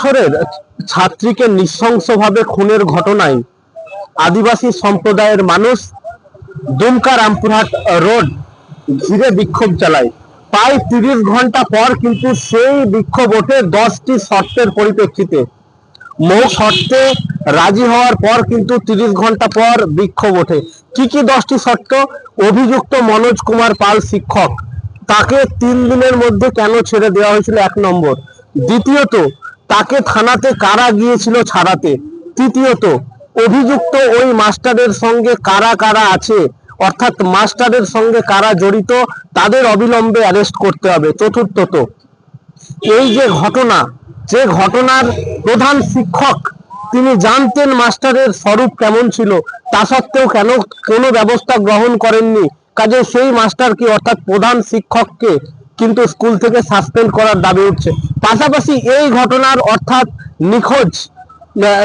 বছরের ছাত্রীকে নৃশংসভাবে খুনের ঘটনায় আদিবাসী সম্প্রদায়ের মানুষ দুমকা রামপুরহাট রোড ঘিরে বিক্ষোভ চালায়। প্রায় তিরিশ ঘণ্টা পর কিন্তু সেই বিক্ষোভ ওঠে দশটি শর্তের পরিপ্রেক্ষিতে। মৌ শর্তে রাজি হওয়ার পর কিন্তু তিরিশ ঘণ্টা পর বিক্ষোভ ওঠে। কি কি দশটি শর্ত? অভিযুক্ত মনোজ কুমার পাল শিক্ষক। তাকে তিন দিনের মধ্যে কেন ছেড়ে দেওয়া হয়েছিল? এক নম্বর। দ্বিতীয়ত তাকে থানাতে কারা গিয়েছিল ছাড়াতে? তৃতীয়ত, অভিযুক্ত ওই মাস্টারের সঙ্গে কারা কারা আছে? অর্থাৎ মাস্টারের সঙ্গে কারা জড়িত, তাদের অবিলম্বে অ্যারেস্ট করতে হবে। চতুর্থত, এই যে ঘটনা, যে ঘটনার প্রধান শিক্ষক, তিনি জানতেন মাস্টারের স্বরূপ কেমন ছিল। তা সত্ত্বেও কেন কোনো ব্যবস্থা গ্রহণ করেননি? কাজে সেই মাস্টারকে অর্থাৎ প্রধান শিক্ষককে কিন্তু স্কুল থেকে সাসপেন্ড করার দাবি উঠছে। পাশাপাশি এই ঘটনার অর্থাৎ নিখোঁজ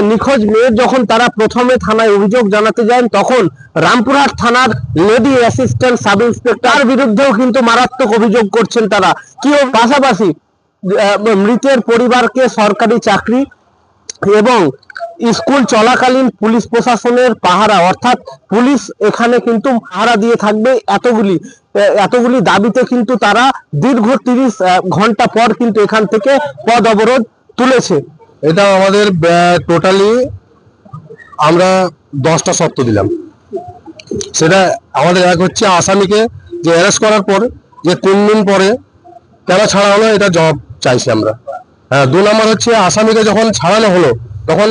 নিখোঁজ মেয়ের যখন তারা প্রথমে থানায় অভিযোগ জানাতে যান, তখন রামপুরহাট থানার লেডি অ্যাসিস্ট্যান্ট সাব ইন্সপেক্টর বিরুদ্ধেও কিন্তু মারাত্মক অভিযোগ করছেন তারা। কি পাশাপাশি মৃতের পরিবারকে সরকারি চাকরি এবং স্কুল চলাকালীন পুলিশ প্রশাসনের পাহারা, অর্থাৎ পুলিশ এখানে কিন্তু পাহারা দিয়ে থাকবে এতগুলি এতগুলি দাবিতে কিন্তু তারা দীর্ঘ তিরিশ ঘণ্টা পর কিন্তু এখান থেকে পদ অবরোধ তুলেছে। এটা আমাদের টোটালি আমরা দশটা শর্ত দিলাম। সেটা আমাদের এক হচ্ছে আসামিকে যে অ্যারেস্ট করার পর যে তিন দিন পরে কেন ছাড়া হলো, এটা জবাব চাইছি আমরা। হ্যাঁ দু নম্বর হচ্ছে আসামিকে যখন ছাড়ানো হলো, তখন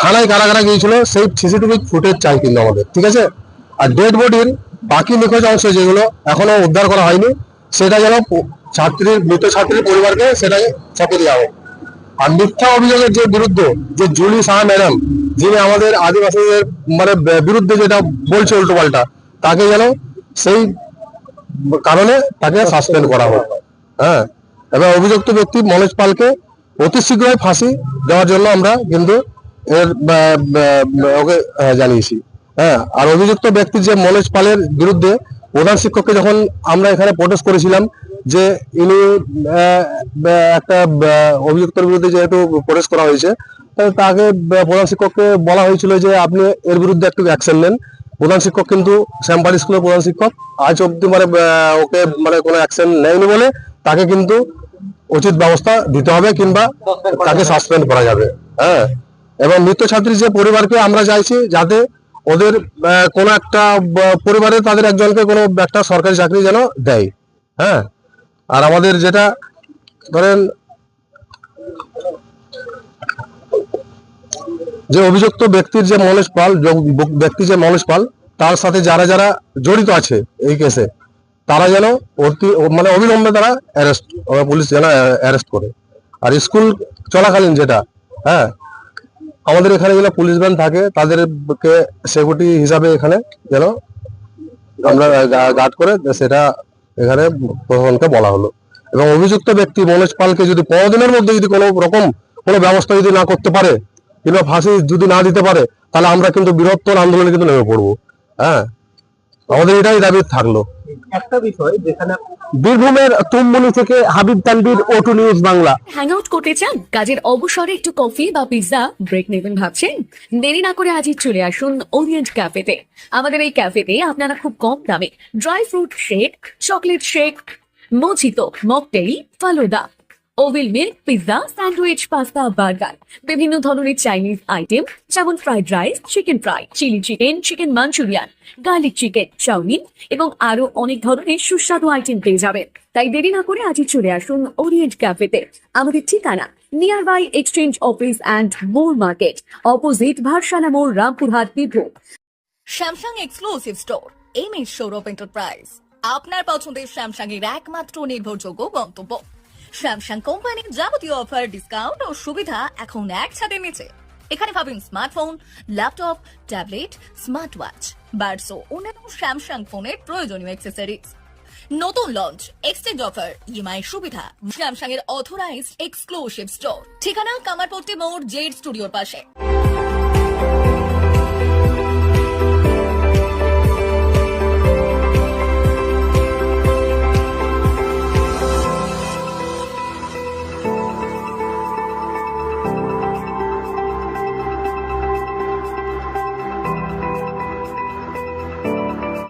থানায় কারা কারা গিয়েছিল, সেই সিসিটিভি ফুটেজ চাই কিন্তু আমাদের, ঠিক আছে? আর ডেড বডির বাকি নিখোঁজ অংশ যেগুলো এখনও উদ্ধার করা হয়নি, সেটা যেন ছাত্রীর, মৃত ছাত্রীর পরিবারকে সেটাই চাপে দেওয়া হোক। আর মিথ্যা অভিযোগের যে বিরুদ্ধে যে জুলি শাহ ম্যাডাম, যিনি আমাদের আদিবাসীদের মানে বিরুদ্ধে যেটা বলছে উল্টো পাল্টা তাকে যেন সেই কারণে তাকে সাসপেন্ড করা হোক। হ্যাঁ? এবার অভিযুক্ত ব্যক্তি মনোজ পালকে অতি শীঘ্রই ফাঁসি দেওয়ার জন্য আমরা কিন্তু এর ওকে জানিয়েছি। হ্যাঁ আর অভিযুক্ত ব্যক্তি যে মনোজ পালের বিরুদ্ধে প্রধান শিক্ষককে যখন আমরা এখানে প্রোটেস্ট করেছিলাম যে ইনি একটা অভিযুক্তের বিরুদ্ধে যেহেতু প্রোটেস্ট করা হয়েছে তাকে প্রধান শিক্ষককে বলা হয়েছিল যে আপনি এর বিরুদ্ধে একটু অ্যাকশন নেন। প্রধান শিক্ষক কিন্তু শ্যামপাল স্কুলের প্রধান শিক্ষক, আজ অব্দি মানে ওকে মানে কোনো অ্যাকশন নেয়নি বলে তাকে কিন্তু উচিত ব্যবস্থা দিতে হবে কিংবা তাকে সাসপেন্ড করা যাবে। হ্যাঁ এবং মৃত ছাত্রীর যে পরিবারকে আমরা চাইছি যাতে ওদের কোনো একটা পরিবারে তাদের একজনকে কোনো একটা সরকারি চাকরি যেন দেয়। হ্যাঁ? আর আমাদের যেটা, ধরেন, যে অভিযুক্ত ব্যক্তির যে মনোজ পাল ব্যক্তি যে মনোজ পাল, তার সাথে যারা যারা জড়িত আছে এই কেসে তারা যেন অতি মানে অবিলম্বে তারা অ্যারেস্ট পুলিশ যেন অ্যারেস্ট করে। আর স্কুল চলাকালীন যেটা হ্যাঁ আমাদের এখানে যেন পুলিশ ভ্যান থাকে, তাদেরকে সিকিউরিটি হিসাবে এখানে যেন আমরা গার্ড করে সেটা এখানে প্রশাসনকে বলা হলো। এবং অভিযুক্ত ব্যক্তি মনোজ পালকে যদি পনেরো দিনের মধ্যে যদি কোনো রকম কোনো ব্যবস্থা যদি না করতে পারে কিংবা ফাঁসি যদি না দিতে পারে, তাহলে আমরা কিন্তু বৃহত্তর আন্দোলনে কিন্তু নেমে পড়ব। হ্যাঁ আমাদের এটাই দাবি থাকল। একটা বিষয় যেখানে বীরভূমের তুমমুনি থেকে হাবিব তানবির ওটু নিউজ বাংলা। হ্যাং আউট করতে চান? কাজের অবসরে একটু কফি বা পিৎজা ব্রেক নেবেন ভাবছেন? দেরি না করে আজই চলে আসুন ওরিয়েন্ট ক্যাফেতে আমাদের এই ক্যাফেতে আপনারা খুব কম দামে dry fruit shake chocolate shake mojito mocktail falooda ওভিল milk, pizza, sandwich, pasta, burger. বিভিন্ন ধরনের চাইনিজ আইটেম, যেমন fried rice, chicken fry, chilli chicken chicken Manchurian, garlic chicken, chowmein এবং আরও অনেক ধরনের সুস্বাদু আইটেম পেয়ে যাবেন। তাই দেরি না করে আজই চলে আসুন ওরিয়েন্ট ক্যাফেতে। আমাদের ঠিকানা near by exchange office and More market, opposite Bharsana মোড়, Rampurhat Birbhum Samsung exclusive store M S Sourav enterprise আপনার পছন্দের স্যামসাং এর একমাত্র নির্ভরযোগ্য গন্তব্য। স্যামসাং কোম্পানির যাবতীয় অফার ডিসকাউন্ট ও সুবিধা এখন এক ছাদের নিচে। এখানে পাবেন smartphone laptop tablet smart watch buds ও অন্যান্য স্যামসাং ফোনের প্রয়োজনীয় অ্যাক্সেসরিজ নতুন লঞ্চ এক্সচেঞ্জ অফার ইএমআই সুবিধা স্যামসাং এর অথরাইজড এক্সক্লুসিভ স্টোর ঠিকানা কামারপট্টি মোড়, জেড স্টুডিওর পাশে।